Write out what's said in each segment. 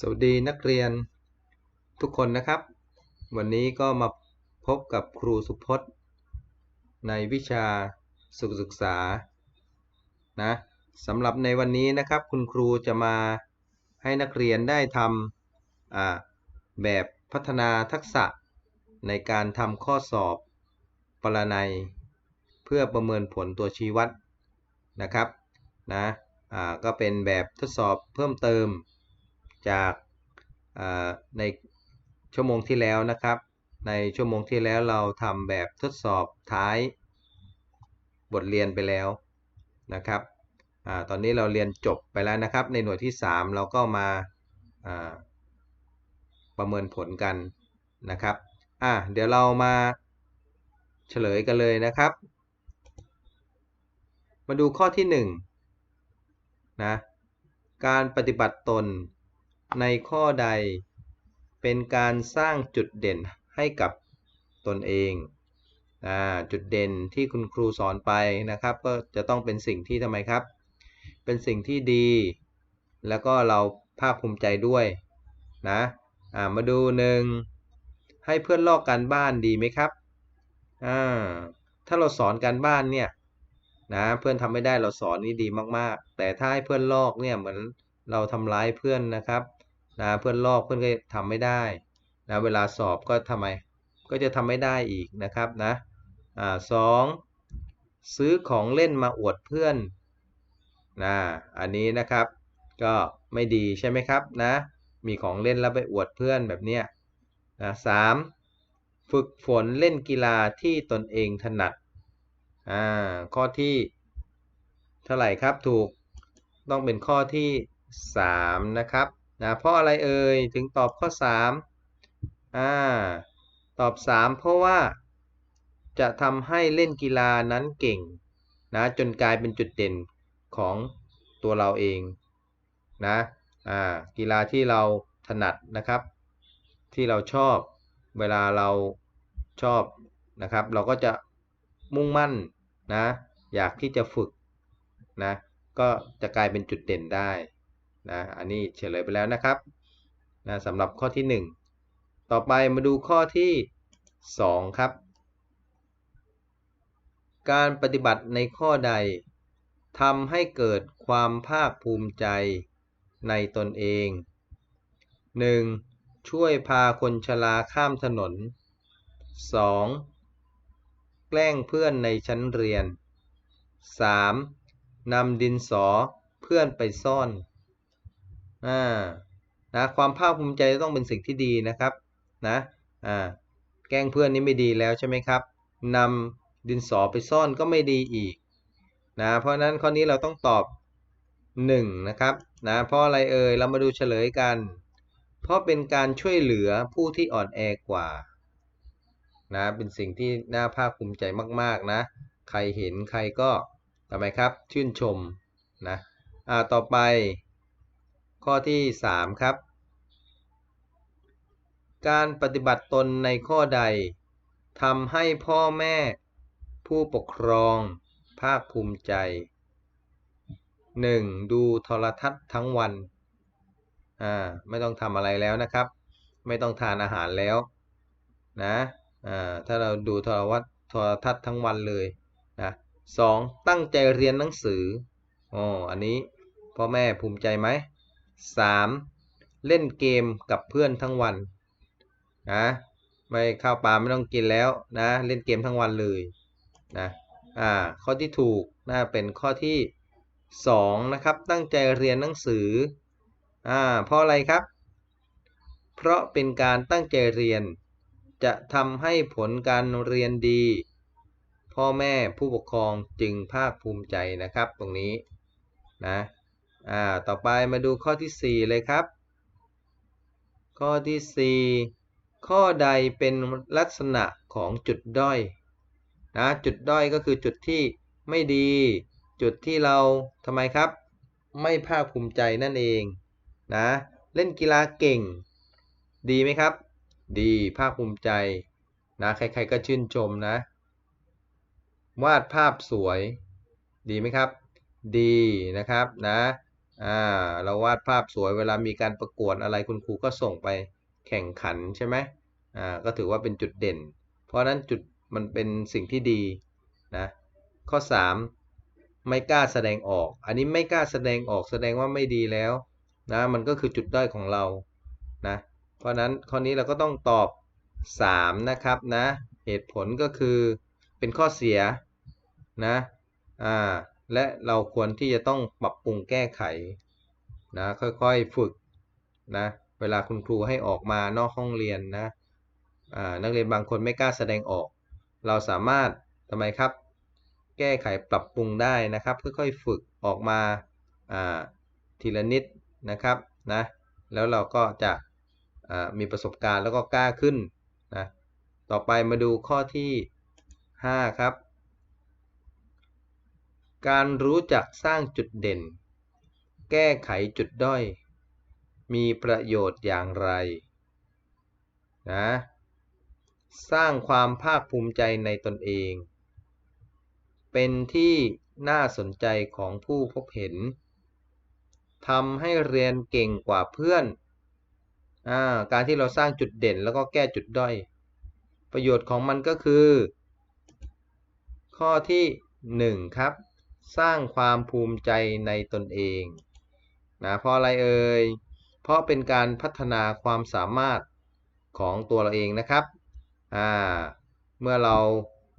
สวัสดีนักเรียนทุกคนนะครับ วันนี้ก็มาพบกับครูสุพจน์ ในวิชาสุขศึกษานะสำหรับในวันนี้นะครับ คุณครูจะมาให้นักเรียนได้ทำแบบพัฒนาทักษะในการทำข้อสอบปรนัย เพื่อประเมินผลตัวชี้วัดนะครับนะก็เป็นแบบทดสอบเพิ่มเติม จากในชั่วโมงที่แล้วนะครับ ในชั่วโมงที่แล้วเราทำแบบทดสอบท้ายบทเรียนไปแล้วนะครับอตอนนี้เราเรียนจบไปแล้วนะครับ ในหน่วยที่ 3 เราก็มาประเมินผลกันนะครับอะเดี๋ยวเรามาเฉลยกันเลยนะครับ มาดูข้อที่1นะการปฏิบัติตน ในข้อใด เป็นการสร้างจุดเด่นให้กับตนเองจุดเด่นที่คุณครูสอนไปนะครับ ก็จะต้องเป็นสิ่งที่ทำไมครับ เป็นสิ่งที่ดี แล้วก็เราภาคภูมิใจด้วยนะมาดูหนึ่งให้เพื่อนลอกการบ้านดีไหมครับถ้าเราสอนการบ้านเนี่ยนะเพื่อนทำไม่ได้เราสอนนี่ดีมากๆ แต่ถ้าให้เพื่อนลอกเนี่ยเหมือนเราทำร้ายเพื่อนนะครับ นะเพื่อนลอกเพื่อนก็ทำไม่ได้นะเวลาสอบก็ทำไมก็จะทำไม่ได้อีกนะครับนะอ่าสองซื้อของเล่นมาอวดเพื่อนนะอันนี้นะครับก็ไม่ดีใช่ไหมครับนะมีของเล่นแล้วไปอวดเพื่อนแบบเนี้ยนะสามฝึกฝนเล่นกีฬาที่ตนเองถนัดอ่าข้อที่เท่าไหร่ครับถูกต้องเป็นข้อที่ 3 นะครับ นะเพราะอะไรเอ่ยถึงตอบข้อ3อ่าตอบ 3 เพราะว่าจะทำให้เล่นกีฬานั้นเก่งนะจนกลายเป็นจุดเด่นของตัวเราเองนะอ่ากีฬาที่เราถนัดนะครับ ที่เราชอบเวลาเราชอบนะครับ เราก็จะมุ่งมั่นนะอยากที่จะฝึกนะก็จะกลายเป็นจุดเด่นได้ นะอันนี้เฉลยไปแล้วนะครับนะสำหรับข้อที่ 1 ต่อไปมาดูข้อที่ 2 ครับ การปฏิบัติในข้อใดทำให้เกิดความภาคภูมิใจในตนเอง 1. ช่วยพาคนชราข้ามถนน 2. แกล้งเพื่อนในชั้นเรียน 3. นำดินสอเพื่อนไปซ่อน อ่านะความภาคภูมิใจต้องเป็นสิ่งที่ดีนะครับนะอ่าแกล้งเพื่อนนี่ไม่ดีแล้วใช่ไหมครับนำดินสอไปซ่อนก็ไม่ดีอีกนะเพราะนั้นข้อนี้เราต้องตอบ 1 นะครับนะเพราะอะไรเอ่ยเรามาดูเฉลยกัน เพราะเป็นการช่วยเหลือผู้ที่อ่อนแอกว่านะเป็นสิ่งที่น่าภาคภูมิใจมากๆนะ ใครเห็นใครก็ทำไมครับชื่นชมนะอ่าต่อไป ข้อที่ 3 ครับ การปฏิบัติตนในข้อใดทำให้พ่อแม่ผู้ปกครอง ภาคภูมิใจ 1. ดูโทรทัศน์ทั้งวัน อ่า ไม่ต้องทำอะไรแล้วนะครับ ไม่ต้องทานอาหารแล้ว นะ อ่า ถ้าเราดูโทรวัตโทรทัศน์ทั้งวันเลย นะสองตั้งใจเรียนหนังสือ อ๋อ อันนี้ พ่อแม่ภูมิใจไหม 3. เล่นเกมกับเพื่อนทั้งวันนะไม่ข้าวปลาไม่ต้องกินแล้วนะเล่นเกมทั้งวันเลยนะอ่าข้อที่ถูกน่าเป็นข้อที่ 2 นะครับ ตั้งใจเรียนหนังสืออ่าเพราะอะไรครับ เพราะเป็นการตั้งใจเรียน จะทำให้ผลการเรียนดี พ่อแม่ผู้ปกครองจึงภาคภูมิใจนะครับตรงนี้นะ อ่าต่อไปมาดูข้อที่ 4 เลยครับ ข้อที่ 4 ข้อใดเป็นลักษณะของจุดด้อยนะจุดด้อยก็คือจุดที่ไม่ดี จุดที่เราทำไมครับ ไม่ภาคภูมิใจนั่นเองนะเล่นกีฬาเก่ง ดีไหมครับ ดีภาคภูมิใจนะใครๆก็ชื่นชมนะ วาดภาพสวย ดีไหมครับ ดีนะครับนะ อ่าเราวาดภาพสวยเวลามีการประกวดอะไรคุณครูก็ส่งไปแข่งขันใช่ไหมอ่าก็ถือว่าเป็นจุดเด่น เพราะนั้นจุดมันเป็นสิ่งที่ดีนะข้อ 3 ไม่กล้าแสดงออก อันนี้ไม่กล้าแสดงออกแสดงว่าไม่ดีแล้วนะมันก็คือจุดด้อยของเรานะเพราะฉะนั้นข้อนี้เราก็ต้องตอบ 3 นะครับนะเหตุผลก็คือเป็นข้อเสียนะอ่า และเราควรที่จะต้องปรับปรุงแก้ไขนะค่อยๆฝึกนะเวลาคุณครูให้ออกมานอกห้องเรียนนะนักเรียนบางคนไม่กล้าแสดงออก เราสามารถทำไมครับ แก้ไขปรับปรุงได้นะครับค่อยๆฝึกออกมาทีละนิดนะครับนะแล้วเราก็จะมีประสบการณ์แล้วก็กล้าขึ้นนะต่อไปมาดูข้อที่ 5 ครับ การรู้จักสร้างจุดเด่น แก้ไขจุดด้อย มีประโยชน์อย่างไรนะสร้างความภาคภูมิใจในตนเอง เป็นที่น่าสนใจของผู้พบเห็นทำให้เรียนเก่งกว่าเพื่อนอาการที่เราสร้างจุดเด่นแล้วก็แก้จุดด้อย ประโยชน์ของมันก็คือ ข้อที่ 1 ครับ สร้างความภูมิใจในตนเองนะเพราะอะไรเอ่ยเพราะเป็นการพัฒนาความสามารถของตัวเราเองนะครับอ่าเมื่อเรา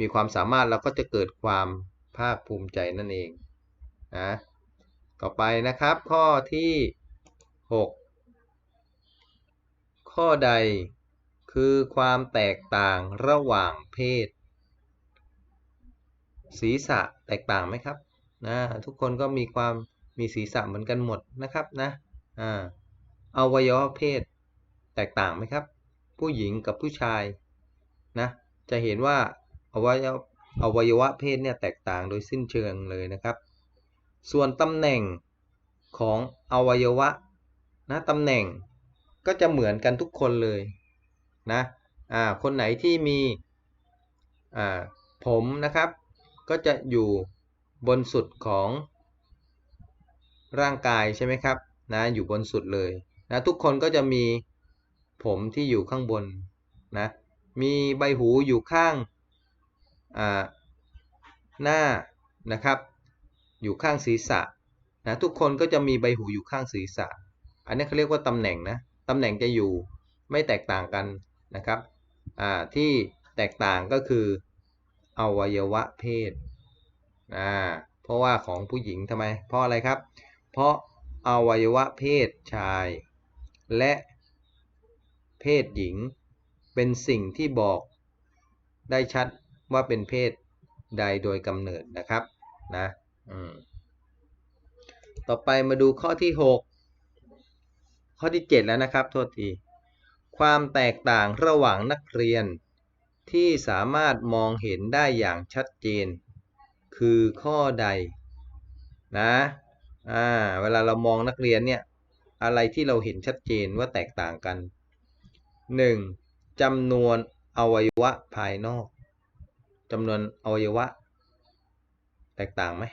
มีความสามารถเราก็จะเกิดความภาคภูมิใจนั่นเองนะต่อไปนะครับข้อที่ 6 ข้อใดคือความแตกต่างระหว่างเพศ ศีรษะแตกต่างไหมครับ นะทุกคนก็มีความมีศีรษะเหมือนกันหมดนะครับนะอ่าอวัยวะเพศแตกต่างไหมครับ ผู้หญิงกับผู้ชายนะจะเห็นว่าอวัยวะอวัยวะเพศเนี่ยแตกต่างโดยสิ้นเชิงเลยนะครับ ส่วนตำแหน่งของอวัยวะนะตำแหน่งก็จะเหมือนกันทุกคนเลยนะอ่าคนไหนที่มีอ่าผมนะครับ ก็จะอยู่ บนสุดของร่างกายใช่ไหมครับนะอยู่บนสุดเลยนะทุกคนก็จะมีผมที่อยู่ข้างบนนะมีใบหูอยู่ข้างาหน้านะครับ อยู่ข้างศีรษะนะทุกคนก็จะมีใบหูอยู่ข้างศีรษะ อันนี้เขาเรียกว่าตำแหน่งนะตำแหน่งจะอยู่ไม่แตกต่างกันนะครับอ่าที่แตกต่างก็คืออวัยวะเพศ อ่าเพราะว่าของผู้หญิงทำไม เพราะอะไรครับ เพราะอวัยวะเพศชาย และเพศหญิง เป็นสิ่งที่บอกได้ชัดว่าเป็นเพศใดโดยกำเนิดนะครับนะต่อไปมาดูข้อที่ 6 ข้อที่ 7 แล้วนะครับ โทษที ความแตกต่างระหว่างนักเรียนที่สามารถมองเห็นได้อย่างชัดเจน คือข้อใดนะอ่าเวลาเรามองนักเรียนเนี่ยอะไรที่เราเห็นชัดเจนว่าแตกต่างกัน 1. จำนวนอวัยวะภายนอกจำนวนอวัยวะ แตกต่างไหม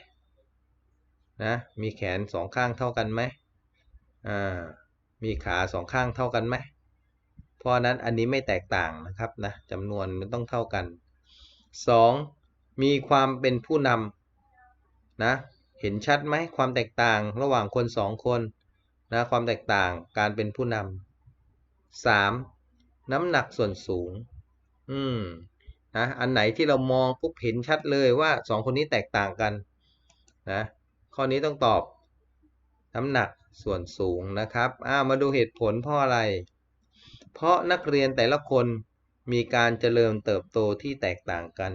นะมีแขนสองข้างเท่ากันไหมอ่ามีขาสองข้างเท่ากันไหมเพราะนั้นอันนี้ไม่แตกต่างนะครับนะจำนวนมันต้องเท่ากัน 2. มีความเป็นผู้นำนะเห็นชัดไหมความแตกต่างระหว่างคนสองคนนะความแตกต่างการเป็นผู้นำ 3. น้ำหนักส่วนสูง อืมนะอันไหนที่เรามองปุ๊บเห็นชัดเลยว่าสองคนนี้แตกต่างกันนะข้อนี้ต้องตอบ น้ำหนักส่วนสูงนะครับอามาดูเหตุผลเพราะอะไร เพราะนักเรียนแต่ละคนมีการเจริญเติบโตที่แตกต่างกัน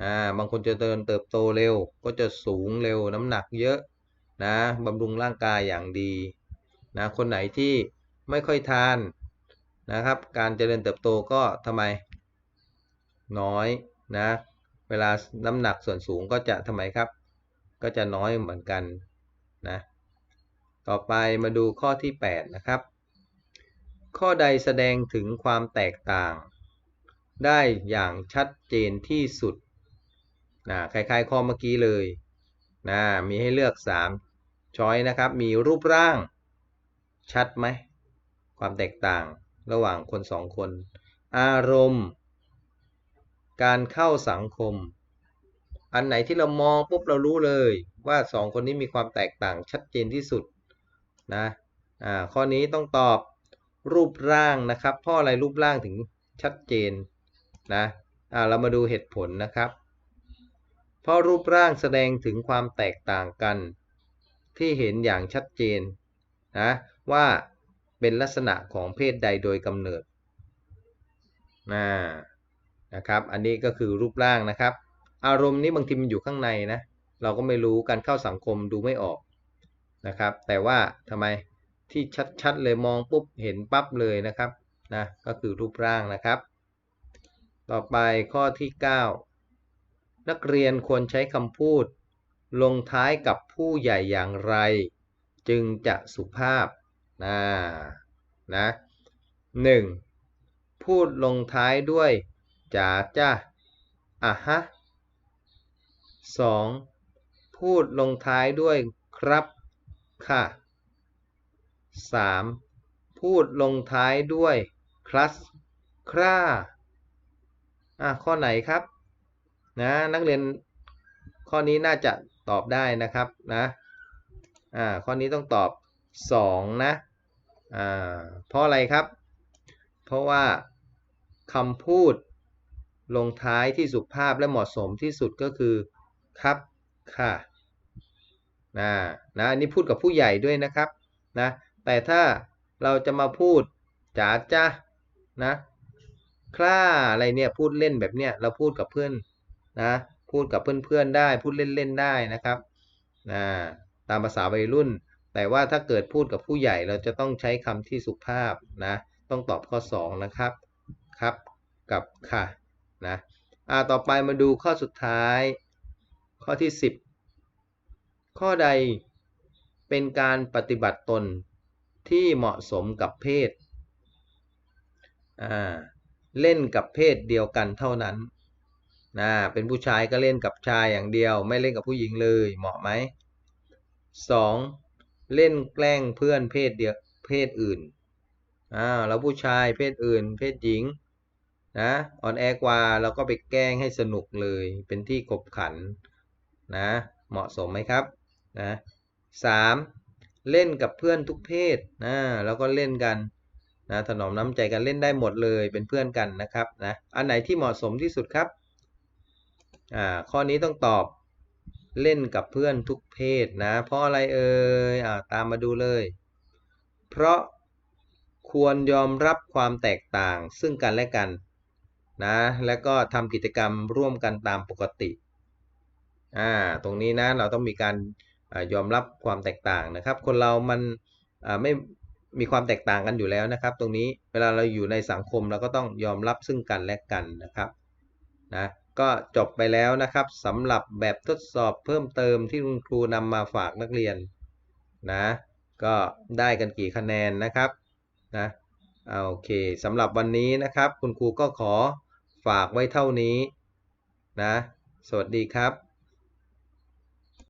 อ่าบางคนจะเจริญเติบโตเร็ว ก็จะสูงเร็วน้ำหนักเยอะนะบำรุงร่างกายอย่างดีนะคนไหนที่ไม่ค่อยทานนะครับ การเจริญเติบโตก็ทำไม น้อยนะเวลาน้ำหนักส่วนสูงก็จะทำไมครับ ก็จะน้อยเหมือนกันนะต่อไปมาดูข้อที่ 8 นะครับ ข้อใดแสดงถึงความแตกต่าง ได้อย่างชัดเจนที่สุด นะคล้ายๆข้อเมื่อกี้เลยนะมีให้เลือก3ช้อยนะครับ มีรูปร่างชัดไหม ความแตกต่างระหว่างคนสองคน อารมณ์ การเข้าสังคม อันไหนที่เรามองปุ๊บเรารู้เลยว่าสองคนนี้มีความแตกต่างชัดเจนที่สุดนะอ่าข้อนี้ต้องตอบรูปร่างนะครับเพราะอะไรรูปร่างถึงชัดเจนนะอ่าเรามาดูเหตุผลนะครับ เพราะรูปร่างแสดงถึงความแตกต่างกัน ที่เห็นอย่างชัดเจนนะว่าเป็นลักษณะของเพศใดโดยกำเนิดนะนะครับ อันนี้ก็คือรูปร่างนะครับ อารมณ์นี้บางทีมันอยู่ข้างในนะ เราก็ไม่รู้การเข้าสังคมดูไม่ออกนะครับ แต่ว่าทำไมที่ชัดๆเลยมองปุ๊บเห็นปั๊บเลยนะครับนะก็คือรูปร่างนะครับ ต่อไปข้อที่ 9 นักเรียนควรใช้คำพูด ลงท้ายกับผู้ใหญ่อย่างไร จึงจะสุภาพนะนะหนึ่งพูดลงท้ายด้วยจ๋าจ้าอะฮะสองพูดลงท้ายด้วยครับค่ะ 3. พูดลงท้ายด้วยคลัสคร่าอะข้อไหนครับ นะนักเรียนข้อนี้น่าจะตอบได้นะครับนะอ่าข้อนี้ต้องตอบ 2 นะอ่าเพราะอะไรครับ เพราะว่าคำพูดลงท้ายที่สุภาพและเหมาะสมที่สุดก็คือครับค่ะนะนะอันนี้พูดกับผู้ใหญ่ด้วยนะครับนะแต่ถ้าเราจะมาพูดจ๋าจ้านะคล้าอะไรเนี่ยพูดเล่นแบบเนี้ยเราพูดกับเพื่อน นะพูดกับเพื่อนๆได้ พูดเล่นๆได้นะครับนะตามภาษาวัยรุ่น แต่ว่าถ้าเกิดพูดกับผู้ใหญ่เราจะต้องใช้คำที่สุภาพนะต้องตอบข้อ 2 นะครับครับกับค่ะนะอ่าต่อไปมาดูข้อสุดท้าย ข้อที่ 10 ข้อใดเป็นการปฏิบัติตนที่เหมาะสมกับเพศ เล่นกับเพศเดียวกันเท่านั้น นะเป็นผู้ชายก็เล่นกับชายอย่างเดียว ไม่เล่นกับผู้หญิงเลยเหมาะไหม 2. เล่นแกล้งเพื่อนเพศเดียวเพศอื่นอ่าแล้วผู้ชายเพศอื่น เพศหญิงนะอ่อนแอกว่าเราก็ไปแกล้งให้สนุกเลยเป็นที่ขบขันนะเหมาะสมไหมครับนะ 3. เล่นกับเพื่อนทุกเพศนะแล้วก็เล่นกันนะถนอมน้ำใจกันเล่นได้หมดเลยเป็นเพื่อนกันนะครับนะอันไหนที่เหมาะสมที่สุดครับ อ่าข้อนี้ต้องตอบเล่นกับเพื่อนทุกเพศนะ เพราะอะไรเอ่ยอ่าตามมาดูเลย เพราะควรยอมรับความแตกต่างซึ่งกันและกันนะแล้วก็ทำกิจกรรมร่วมกันตามปกติอ่าตรงนี้นะเราต้องมีการยอมรับความแตกต่างนะครับ คนเรามันไม่มีความแตกต่างกันอยู่แล้วนะครับ ตรงนี้เวลาเราอยู่ในสังคมเราก็ต้องยอมรับซึ่งกันและกันนะครับนะ ก็จบไปแล้วนะครับสำหรับแบบทดสอบเพิ่มเติมที่คุณครูนำมาฝากนักเรียนนะก็ได้กันกี่คะแนนนะครับนะโอเคสำหรับวันนี้นะครับ คุณครูก็ขอฝากไว้เท่านี้นะ สวัสดีครับ